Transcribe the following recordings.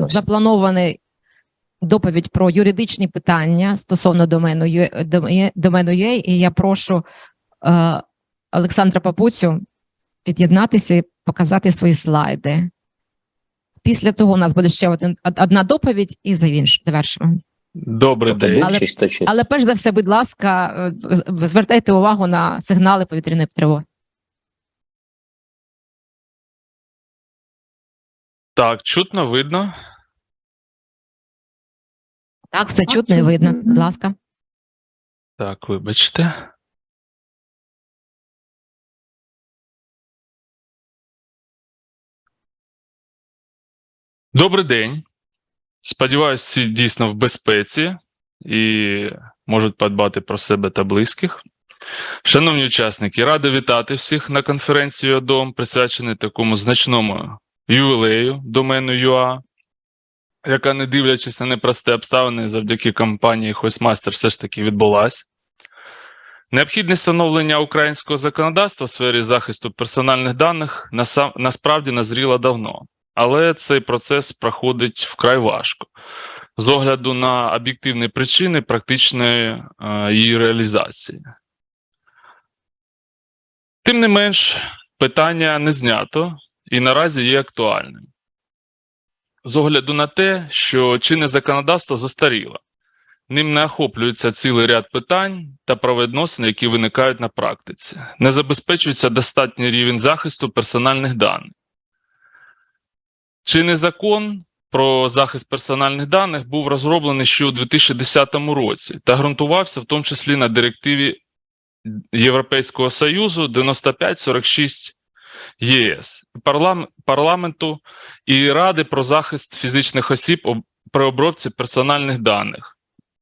запланований доповідь про юридичні питання стосовно домену домену UA, і я прошу е, Олександра Папуцю під'єднатися і показати свої слайди. Після того у нас буде ще один, одна доповідь і завінш- завершимо. Добрий Тобто день. Але- чисто чисто. Але перш за все, будь ласка, е, звертайте увагу на сигнали повітряної тривоги. Так, чутно, видно. Так, все чутно і видно. Будь ласка. Так, вибачте. Добрий день. Сподіваюсь, всі дійсно в безпеці і можуть подбати про себе та близьких. Шановні учасники, радий вітати всіх на конференції ОДОМ, присвячений такому значному ювілею домену ЮА, яка, не дивлячись на непрості обставини, завдяки компанії Хойсмастер все ж таки відбулась. Необхідність встановлення українського законодавства в сфері захисту персональних даних насправді назріла давно, але цей процес проходить вкрай важко з огляду на об'єктивні причини практичної е, її реалізації. Тим не менш, питання не знято і наразі є актуальним. З огляду на те, що чинне законодавство застаріло, ним не охоплюється цілий ряд питань та правовідносин, які виникають на практиці, не забезпечується достатній рівень захисту персональних даних. Чинний закон про захист персональних даних був розроблений ще у 2010 році та ґрунтувався в тому числі на директиві Європейського Союзу 9546 ЄС, парлам- парламенту і Ради про захист фізичних осіб при обробці персональних даних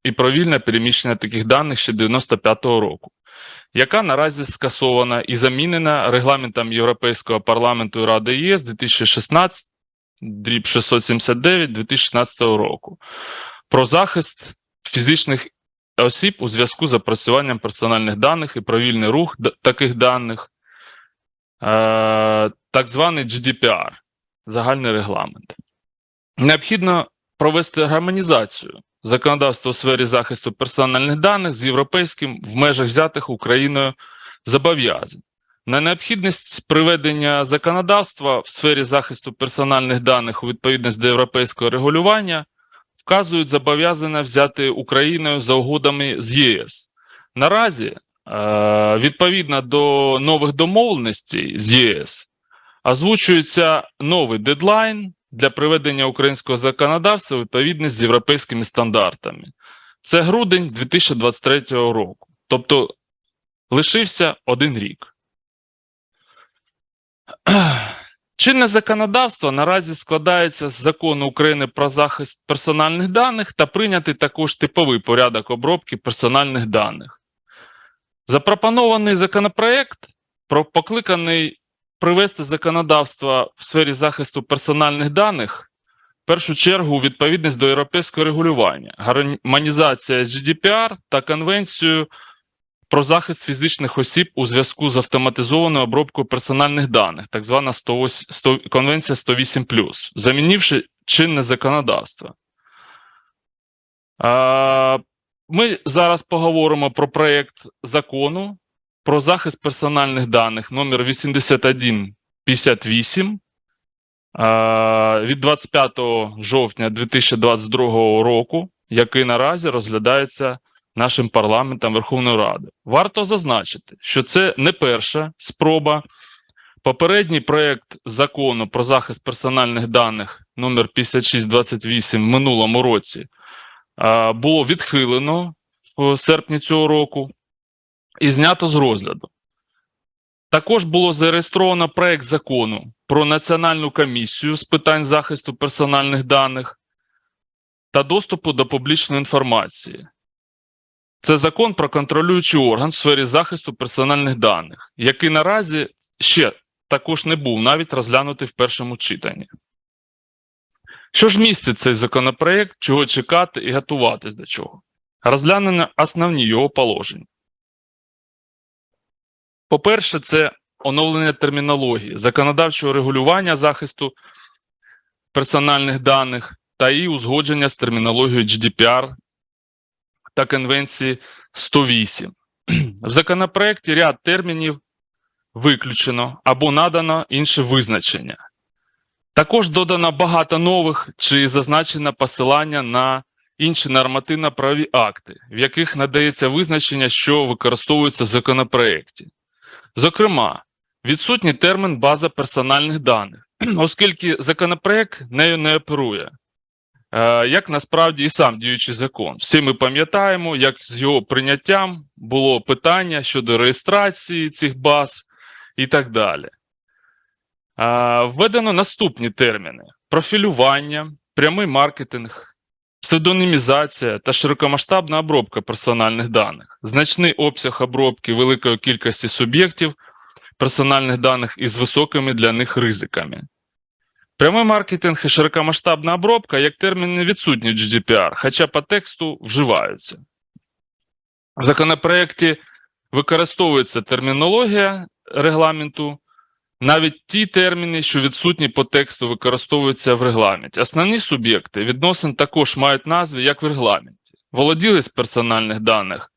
і про вільне переміщення таких даних ще 95-го року, яка наразі скасована і замінена регламентом Європейського парламенту і Ради ЄС 2016 дріб 679 2016 року про захист фізичних осіб у зв'язку з опрацюванням персональних даних і про вільний рух таких даних, так званий GDPR, загальний регламент. Необхідно провести гармонізацію законодавства у сфері захисту персональних даних з європейським в межах взятих Україною зобов'язань. На необхідність приведення законодавства в сфері захисту персональних даних у відповідність до європейського регулювання вказують зобов'язання взяти Україною за угодами з ЄС. Наразі, е, відповідно до нових домовленостей з ЄС, озвучується новий дедлайн для приведення українського законодавства у відповідність з європейськими стандартами. Це грудень 2023 року. Тобто лишився один рік. Чинне законодавство наразі складається з закону України про захист персональних даних та прийнятий також типовий порядок обробки персональних даних. Запропонований законопроект покликаний привести законодавство в сфері захисту персональних даних в першу чергу у відповідність до європейського регулювання, гармонізація з GDPR та Конвенцією про захист фізичних осіб у зв'язку з автоматизованою обробкою персональних даних, так звана 108 100 Конвенція 108 замінивши чинне законодавство. Ми зараз поговоримо про проєкт закону про захист персональних даних номер 8158 від 25 жовтня 2022 року, який наразі розглядається нашим парламентом Верховної Ради. Варто зазначити, що це не перша спроба. Попередній проект закону про захист персональних даних номер 5628 в минулому році було відхилено в серпні цього року і знято з розгляду. Також було зареєстровано проект закону про Національну комісію з питань захисту персональних даних та доступу до публічної інформації. Це закон про контролюючий орган в сфері захисту персональних даних, який наразі ще також не був навіть розглянутий в першому читанні. Що ж містить цей законопроект, чого чекати і готуватись до чого? Розглянено основні його положення. По-перше, це оновлення термінології, законодавчого регулювання захисту персональних даних та її узгодження з термінологією GDPR та Конвенції 108. В законопроекті ряд термінів виключено або надано інше визначення. Також додано багато нових чи зазначено посилання на інші нормативно-правові акти, в яких надається визначення, що використовується в законопроекті. Зокрема, відсутній термін база персональних даних, оскільки законопроект нею не оперує. Е, Як насправді і сам діючий закон. Всі ми пам'ятаємо, як з його прийняттям було питання щодо реєстрації цих баз і так далі. Введено наступні терміни: профілювання, прямий маркетинг, псевдонімізація та широкомасштабна обробка персональних даних, значний обсяг обробки великої кількості суб'єктів персональних даних із високими для них ризиками. Прямий маркетинг і широкомасштабна обробка як терміни відсутні в GDPR, хоча по тексту вживаються. В законопроекті використовується термінологія регламенту, навіть ті терміни, що відсутні по тексту, використовуються в регламенті. Основні суб'єкти відносин також мають назви, як в регламенті. Володілець персональних даних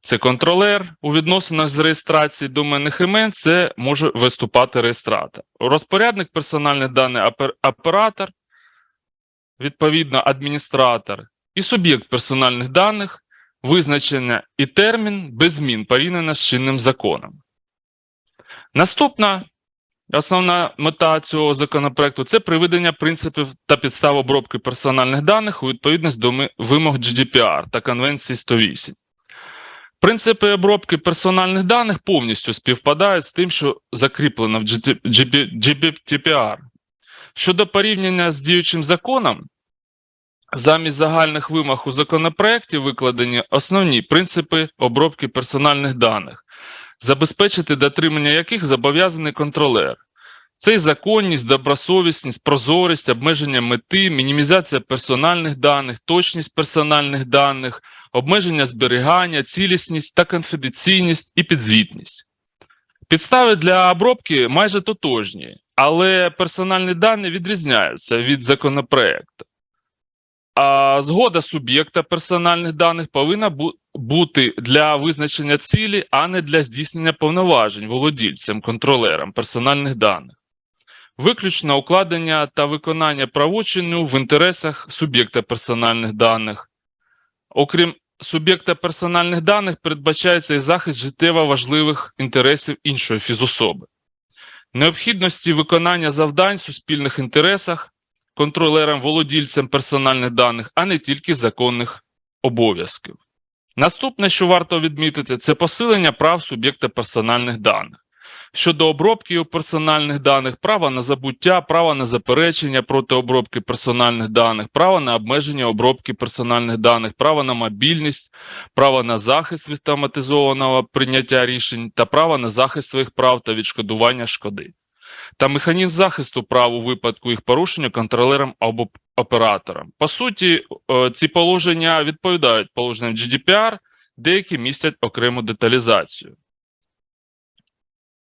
це контролер. У відносинах з реєстрації доменних імен це може виступати реєстратор. Розпорядник персональних даних опер- оператор, відповідно, адміністратор і суб'єкт персональних даних, визначення і термін без змін порівняно з чинним законом. Наступна основна мета цього законопроекту це приведення принципів та підстав обробки персональних даних у відповідність до вимог GDPR та Конвенції 108. Принципи обробки персональних даних повністю співпадають з тим, що закріплено в GDPR. Щодо порівняння з діючим законом, замість загальних вимог у законопроекті викладені основні принципи обробки персональних даних, забезпечити дотримання яких зобов'язаний контролер. Це і законність, добросовісність, прозорість, обмеження мети, мінімізація персональних даних, точність персональних даних, обмеження зберігання, цілісність та конфіденційність і підзвітність. Підстави для обробки майже тотожні, але персональні дані відрізняються від законопроекту. А згода суб'єкта персональних даних повинна бути для визначення цілі, а не для здійснення повноважень володільцем, контролером персональних даних. Виключно укладення та виконання правочину в інтересах суб'єкта персональних даних. Окрім суб'єкта персональних даних, передбачається і захист життєво важливих інтересів іншої фізособи. Необхідності виконання завдань в суспільних інтересах контролером володільцем персональних даних, а не тільки законних обов'язків. Наступне, що варто відмітити, це посилення прав суб'єкта персональних даних. Щодо обробки персональних даних, право на забуття, право на заперечення проти обробки персональних даних, право на обмеження обробки персональних даних, право на мобільність, право на захист від автоматизованого прийняття рішень та право на захист своїх прав та відшкодування шкоди. Та механізм захисту прав у випадку їх порушення контролером або оператором. По суті, е, ці положення відповідають положенням GDPR, деякі містять окрему деталізацію.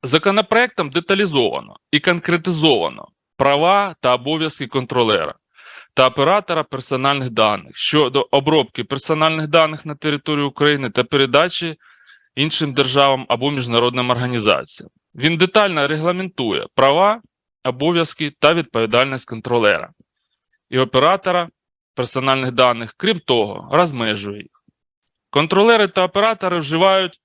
Законопроектом деталізовано і конкретизовано права та обов'язки контролера та оператора персональних даних щодо обробки персональних даних на території України та передачі іншим державам або міжнародним організаціям. Він детально регламентує права, обов'язки та відповідальність контролера і оператора персональних даних, крім того, розмежує їх. Контролери та оператори вживають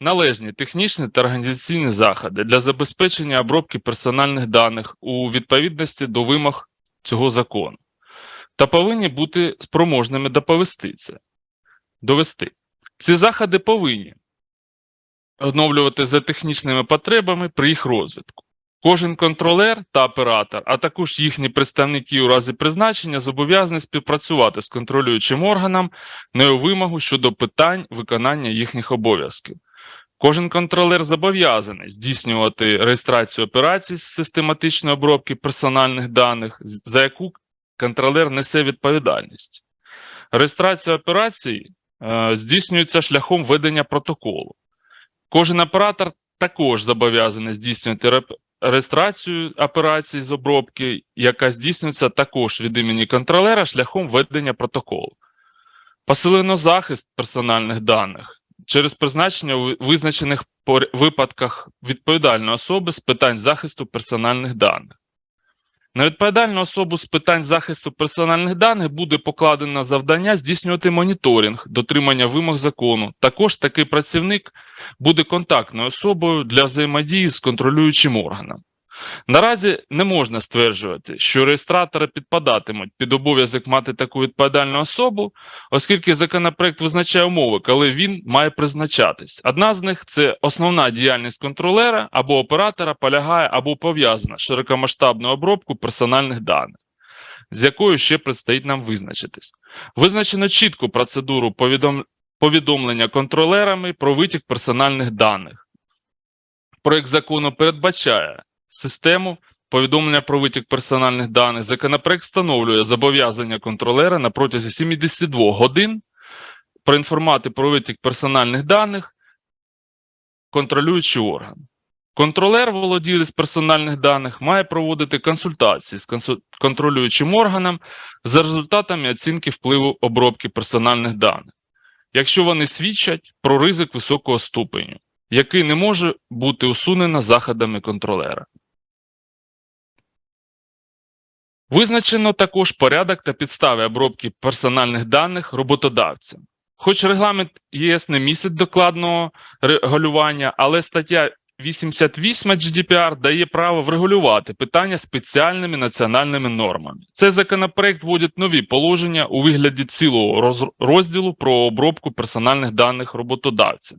належні технічні та організаційні заходи для забезпечення обробки персональних даних у відповідності до вимог цього закону та повинні бути спроможними доповісти це. Довести. Ці заходи повинні оновлювати за технічними потребами при їх розвитку. Кожен контролер та оператор, а також їхні представники у разі призначення зобов'язані співпрацювати з контролюючим органом на його вимогу щодо питань виконання їхніх обов'язків. Кожен контролер зобов'язаний здійснювати реєстрацію операцій з систематичної обробки персональних даних, за яку контролер несе відповідальність. Реєстрація операцій е, здійснюється шляхом ведення протоколу. Кожен оператор також зобов'язаний здійснювати реєстрацію операції з обробки, яка здійснюється також від імені контролера шляхом введення протоколу. Посилено захист персональних даних через призначення у визначених випадках відповідальної особи з питань захисту персональних даних. На відповідальну особу з питань захисту персональних даних буде покладено завдання здійснювати моніторинг, дотримання вимог закону. Також такий працівник буде контактною особою для взаємодії з контролюючим органом. Наразі не можна стверджувати, що реєстратори підпадатимуть під обов'язок мати таку відповідальну особу, оскільки законопроект визначає умови, коли він має призначатись. Одна з них це основна діяльність контролера або оператора полягає або пов'язана з широкомасштабною обробкою персональних даних, з якою ще предстоїть нам визначитись. Визначено чітку процедуру повідом- повідомлення контролерами про витік персональних даних. Проект закону передбачає систему повідомлення про витік персональних даних. Законопроект встановлює зобов'язання контролера на протязі 72 годин проінформувати про витік персональних даних контролюючий орган. Контролер, володілець персональних даних, має проводити консультації з контролюючим органом за результатами оцінки впливу обробки персональних даних, якщо вони свідчать про ризик високого ступеню, який не може бути усунено заходами контролера. Визначено також порядок та підстави обробки персональних даних роботодавцям. Хоч регламент ЄС не містить докладного регулювання, але стаття 88 GDPR дає право врегулювати питання спеціальними національними нормами. Цей законопроект вводить нові положення у вигляді цілого розділу про обробку персональних даних роботодавців.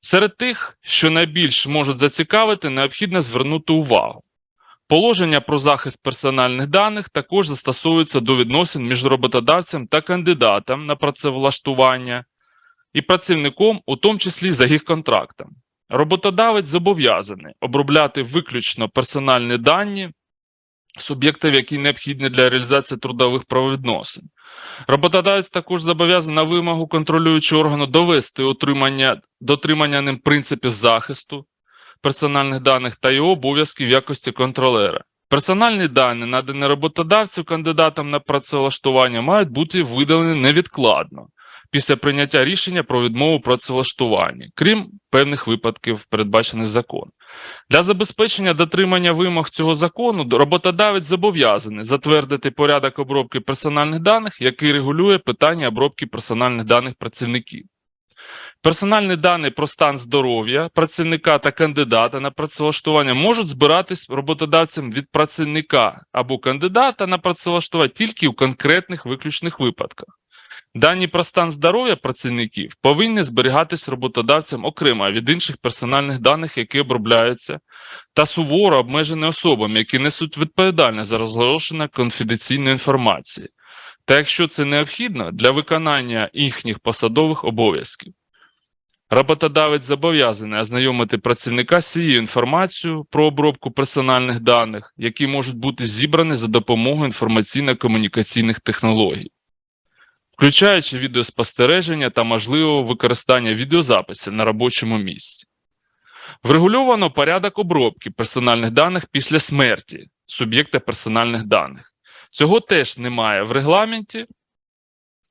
Серед тих, що найбільш можуть зацікавити, необхідно звернути увагу. Положення про захист персональних даних також застосовуються до відносин між роботодавцем та кандидатом на працевлаштування і працівником, у тому числі за їх контрактом. Роботодавець зобов'язаний обробляти виключно персональні дані суб'єктів, які необхідні для реалізації трудових правовідносин. Роботодавець також зобов'язаний на вимогу контролюючого органу довести дотримання ним принципів захисту персональних даних та його обов'язків в якості контролера. Персональні дані, надані роботодавцю кандидатам на працевлаштування, мають бути видалені невідкладно після прийняття рішення про відмову працевлаштування, крім певних випадків, передбачених законом. Для забезпечення дотримання вимог цього закону роботодавець зобов'язаний затвердити порядок обробки персональних даних, який регулює питання обробки персональних даних працівників. Персональні дані про стан здоров'я працівника та кандидата на працевлаштування можуть збиратись роботодавцем від працівника або кандидата на працевлаштування тільки у конкретних виключних випадках. Дані про стан здоров'я працівників повинні зберігатись роботодавцем окремо від інших персональних даних, які обробляються, та суворо обмежені особами, які несуть відповідальність за розголошення конфіденційної інформації, та якщо це необхідно для виконання їхніх посадових обов'язків. Роботодавець зобов'язаний ознайомити працівника з цією інформацією про обробку персональних даних, які можуть бути зібрані за допомогою інформаційно-комунікаційних технологій, включаючи відеоспостереження та можливого використання відеозаписів на робочому місці. Врегульовано порядок обробки персональних даних після смерті суб'єкта персональних даних. Цього теж немає в регламенті,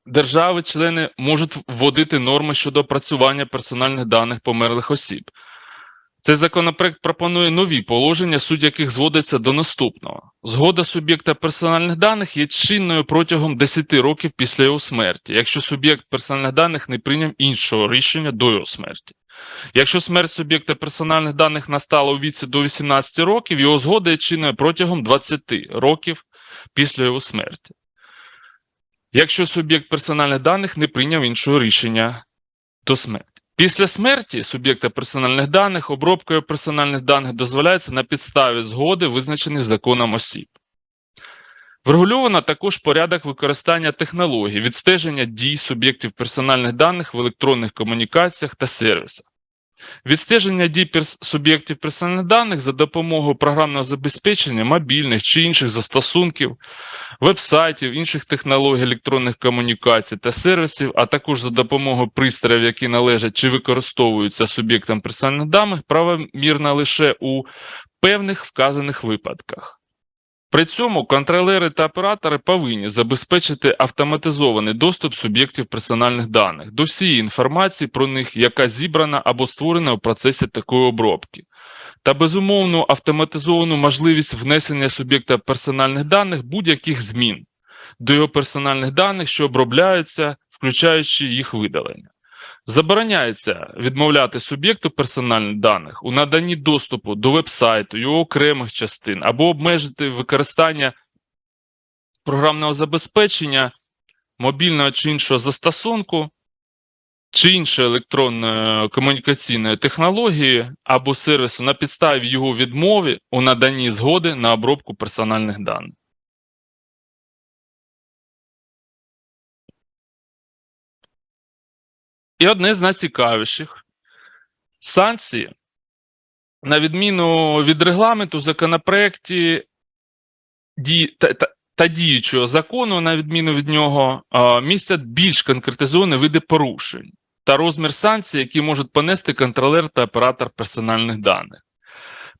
держави-члени можуть вводити норми щодо опрацювання персональних даних померлих осіб. Цей законопроект пропонує нові положення, суть яких зводиться до наступного. Згода суб'єкта персональних даних є чинною протягом 10 років після його смерті, якщо суб'єкт персональних даних не прийняв іншого рішення до його смерті. Якщо смерть суб'єкта персональних даних настала у віці до 18 років, його згода є чинною протягом 20 років після його смерті якщо суб'єкт персональних даних не прийняв іншого рішення до смерті. Після смерті суб'єкта персональних даних обробкою персональних даних дозволяється на підставі згоди, визначених законом осіб. Врегульовано також порядок використання технологій, відстеження дій суб'єктів персональних даних в електронних комунікаціях та сервісах. Відстеження дій суб'єктів персональних даних за допомогою програмного забезпечення мобільних чи інших застосунків, вебсайтів, інших технологій електронних комунікацій та сервісів, а також за допомогою пристроїв, які належать чи використовуються суб'єктам персональних даних, правомірна лише у певних вказаних випадках. При цьому контролери та оператори повинні забезпечити автоматизований доступ суб'єктів персональних даних до всієї інформації про них, яка зібрана або створена у процесі такої обробки, та безумовну автоматизовану можливість внесення суб'єкта персональних даних будь-яких змін до його персональних даних, що обробляються, включаючи їх видалення. Забороняється відмовляти суб'єкту персональних даних у наданні доступу до вебсайту, його окремих частин або обмежити використання програмного забезпечення мобільного чи іншого застосунку чи іншої електронної комунікаційної технології або сервісу на підставі його відмови у наданні згоди на обробку персональних даних. І одне з найцікавіших санкції, на відміну від регламенту, в законопроекті ді, та, та, та діючого закону, на відміну від нього, містять більш конкретизовані види порушень та розмір санкцій, які можуть понести контролер та оператор персональних даних.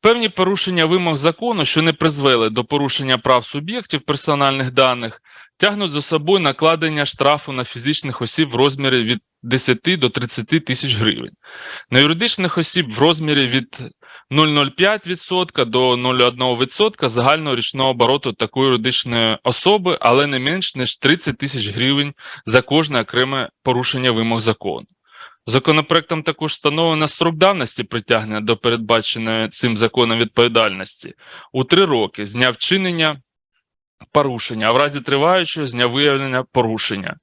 Певні порушення вимог закону, що не призвели до порушення прав суб'єктів персональних даних, тягнуть за собою накладення штрафу на фізичних осіб в розмірі від 10 до 30 тисяч гривень, на юридичних осіб в розмірі від 0,05% до 0,1% загального річного обороту такої юридичної особи, але не менш ніж 30 тисяч гривень за кожне окреме порушення вимог закону. Законопроектом також встановлено строк давності притягнення до передбаченої цим законом відповідальності у три роки з дня вчинення порушення, а в разі триваючого з дня виявлення порушення,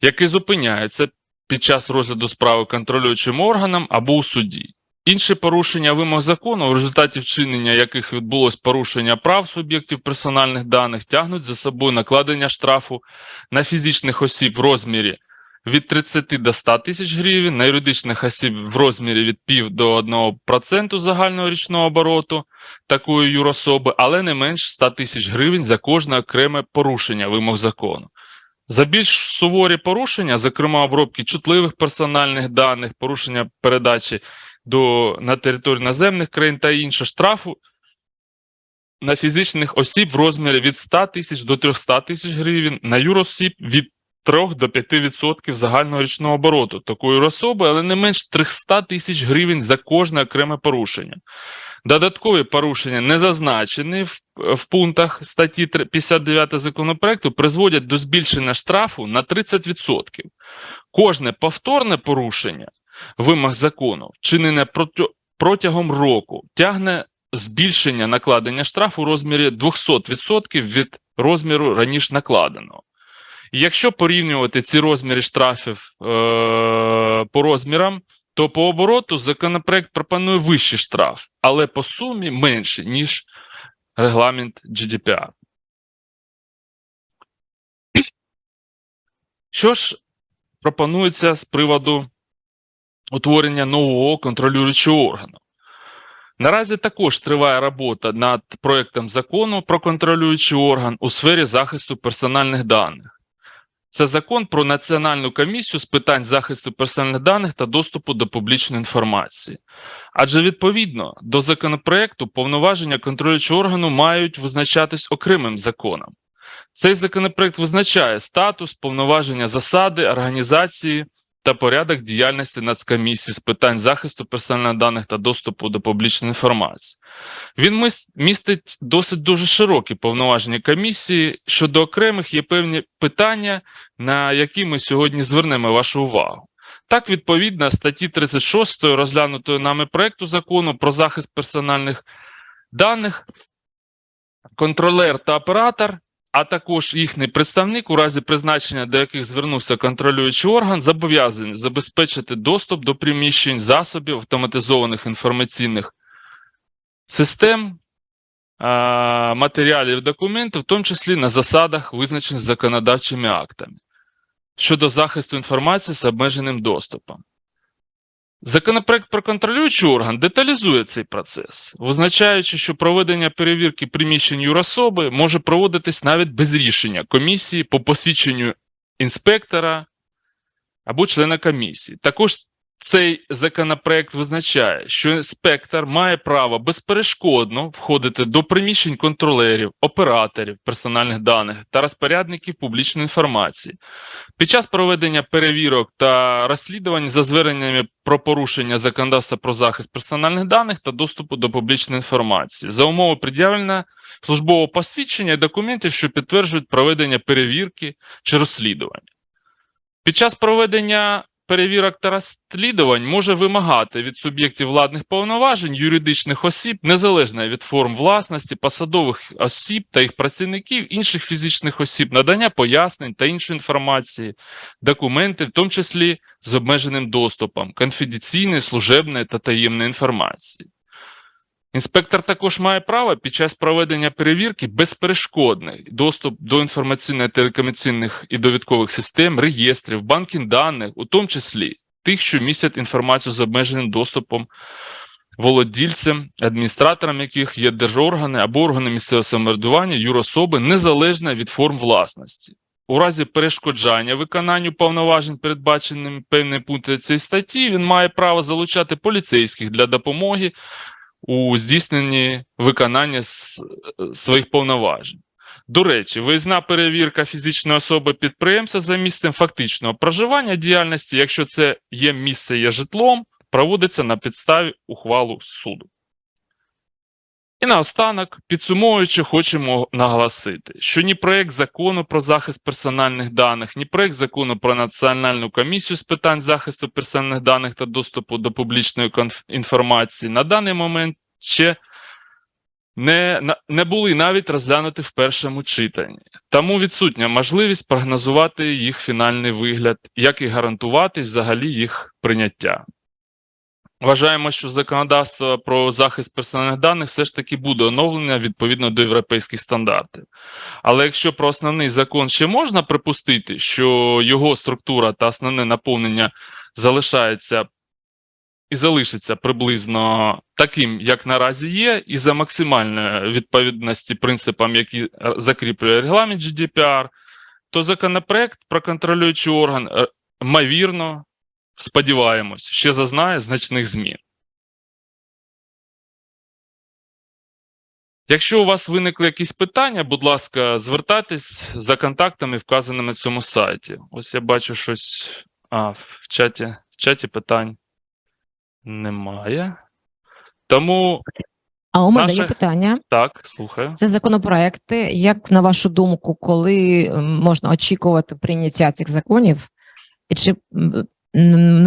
яке зупиняється під час розгляду справи контролюючим органом або у суді. Інші порушення вимог закону, у результаті вчинення яких відбулось порушення прав суб'єктів персональних даних, тягнуть за собою накладення штрафу на фізичних осіб в розмірі від 30 до 100 тисяч гривень, на юридичних осіб в розмірі від пів до 1% загального річного обороту такої юрособи, але не менш 100 тисяч гривень за кожне окреме порушення вимог закону. За більш суворі порушення, зокрема обробки чутливих персональних даних, порушення передачі до, на територію наземних країн та інше штрафу на фізичних осіб в розмірі від 100 тисяч до 300 тисяч гривень, на юросіб від 3 до 5% загального річного обороту такої особи, але не менш 300 тисяч гривень за кожне окреме порушення. Додаткові порушення, не зазначені в, в пунктах статті 59 законопроекту, призводять до збільшення штрафу на 30%. Кожне повторне порушення вимог закону, вчинене протягом року, тягне збільшення накладення штрафу у розмірі 200% від розміру раніше накладеного. Якщо порівнювати ці розміри штрафів е- по розмірам, то по обороту законопроект пропонує вищий штраф, але по сумі менше, ніж регламент GDPR. Що ж пропонується з приводу утворення нового контролюючого органу? Наразі також триває робота над проектом закону про контролюючий орган у сфері захисту персональних даних. Це закон про Національну комісію з питань захисту персональних даних та доступу до публічної інформації. Адже відповідно до законопроекту повноваження контролюючого органу мають визначатись окремим законом. Цей законопроект визначає статус, повноваження засади, організації та порядок діяльності Нацкомісії з питань захисту персональних даних та доступу до публічної інформації. Він містить досить дуже широкі повноваження комісії. Щодо окремих є певні питання, на які ми сьогодні звернемо вашу увагу. Так, відповідно статті 36 розглянутої нами проекту закону про захист персональних даних, контролер та оператор, а також їхній представник, у разі призначення до яких звернувся контролюючий орган, зобов'язані забезпечити доступ до приміщень засобів автоматизованих інформаційних систем, матеріалів документів, в тому числі на засадах, визначених законодавчими актами щодо захисту інформації з обмеженим доступом. Законопроект про контролюючий орган деталізує цей процес, визначаючи, що проведення перевірки приміщень юрособи може проводитись навіть без рішення комісії по посвідченню інспектора або члена комісії. Також цей законопроект визначає, що інспектор має право безперешкодно входити до приміщень контролерів, операторів персональних даних та розпорядників публічної інформації під час проведення перевірок та розслідувань за зверненнями про порушення законодавства про захист персональних даних та доступу до публічної інформації за умови пред'явлення службового посвідчення і документів, що підтверджують проведення перевірки чи розслідування. Під час проведення перевірок та розслідувань може вимагати від суб'єктів владних повноважень юридичних осіб, незалежно від форм власності, посадових осіб та їх працівників, інших фізичних осіб, надання пояснень та іншої інформації, документи, в тому числі з обмеженим доступом, конфіденційної, служебної та таємної інформації. Інспектор також має право під час проведення перевірки безперешкодний доступ до інформаційно-телекомунікаційних і довідкових систем, реєстрів, банків даних, у тому числі тих, що містять інформацію з обмеженим доступом володільцем, адміністратором яких є держоргани або органи місцевого самоврядування, юрособи, незалежно від форм власності. У разі перешкоджання виконанню повноважень, передбаченими певним пунктом цієї статті, він має право залучати поліцейських для допомоги у здійсненні виконання своїх повноважень. До речі, виїзна перевірка фізичної особи підприємця за місцем фактичного проживання діяльності, якщо це є місце є житлом, проводиться на підставі ухвалу суду. І наостанок, підсумовуючи, хочемо наголосити, що ні проект закону про захист персональних даних, ні проект закону про Національну комісію з питань захисту персональних даних та доступу до публічної інформації на даний момент ще не, не були навіть розглянуті в першому читанні. Тому відсутня можливість прогнозувати їх фінальний вигляд, як і гарантувати взагалі їх прийняття. Вважаємо, що законодавство про захист персональних даних все ж таки буде оновлено відповідно до європейських стандартів. Але якщо про основний закон ще можна припустити, що його структура та основне наповнення залишається і залишиться приблизно таким, як наразі є, і за максимальної відповідності принципам, які е, закріплює регламент GDPR, то законопроект про контролюючий орган, е, ймовірно, сподіваємось, ще зазнає значних змін. Якщо у вас виникли якісь питання, будь ласка, звертайтесь за контактами, вказаними на цьому сайті. Ось я бачу щось. А, в чаті, в чаті питань немає. Тому А у мене Наше- є питання. так, слухаю. Це законопроекти. Як на вашу думку, коли можна очікувати прийняття цих законів? І чи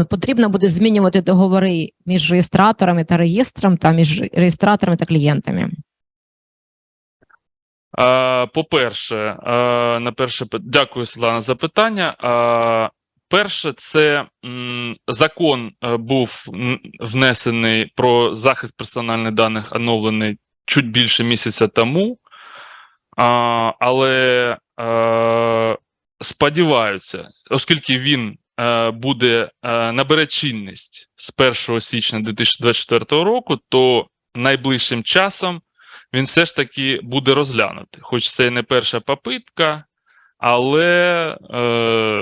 потрібно буде змінювати договори між реєстраторами та реєстром, та між реєстраторами та клієнтами? По-перше, на перше дякую, Світлана, за питання. Перше, це закон е, був внесений про захист персональних даних, оновлений чуть більше місяця тому. Але сподіваються, оскільки він буде е, набере чинність з 1 січня 2024 року, то найближчим часом він все ж таки буде розглянути. Хоч це і не перша попитка, але е,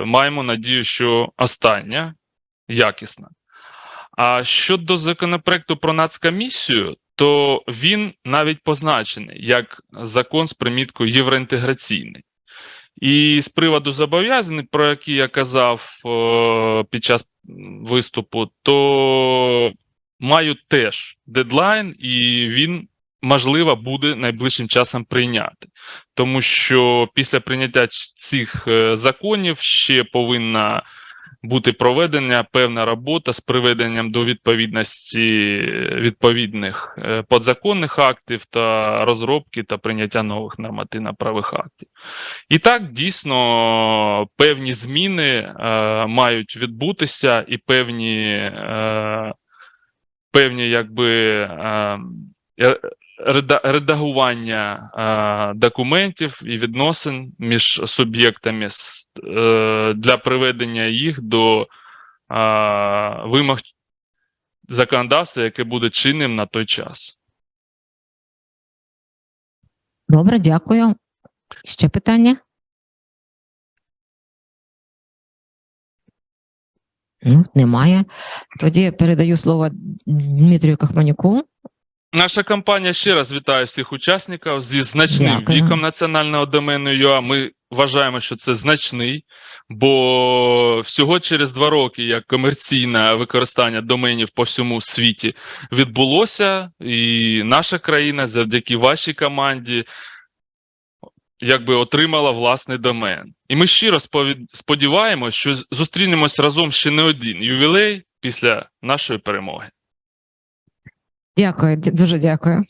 маємо надію, що остання якісна. А щодо законопроекту про нацкомісію, то він навіть позначений як закон з приміткою євроінтеграційний. І з приводу зобов'язань, про які я казав е, під час виступу, то маю теж дедлайн, і він можливо буде найближчим часом прийняти, тому що після прийняття цих е, законів ще повинна бути проведена певна робота з приведенням до відповідності відповідних е, подзаконних актів та розробки та прийняття нових нормативно-правих актів. І так дійсно певні зміни е, мають відбутися, і певні, е, певні якби. Е, е, редагування е, документів і відносин між суб'єктами е, для приведення їх до е, вимог законодавства, яке буде чинним на той час. Добре, дякую. Ще питання? Ну, немає. Тоді передаю слово Дмитрію Кахманюку. Наша компанія ще раз вітає всіх учасників зі значним Дякую. віком національного домену ЮА. Ми вважаємо, що це значний, бо всього через два роки як комерційне використання доменів по всьому світі відбулося, і наша країна завдяки вашій команді якби отримала власний домен. І ми щиро сподіваємося, що зустрінемось разом ще не один ювілей після нашої перемоги. Дякую, дуже дякую.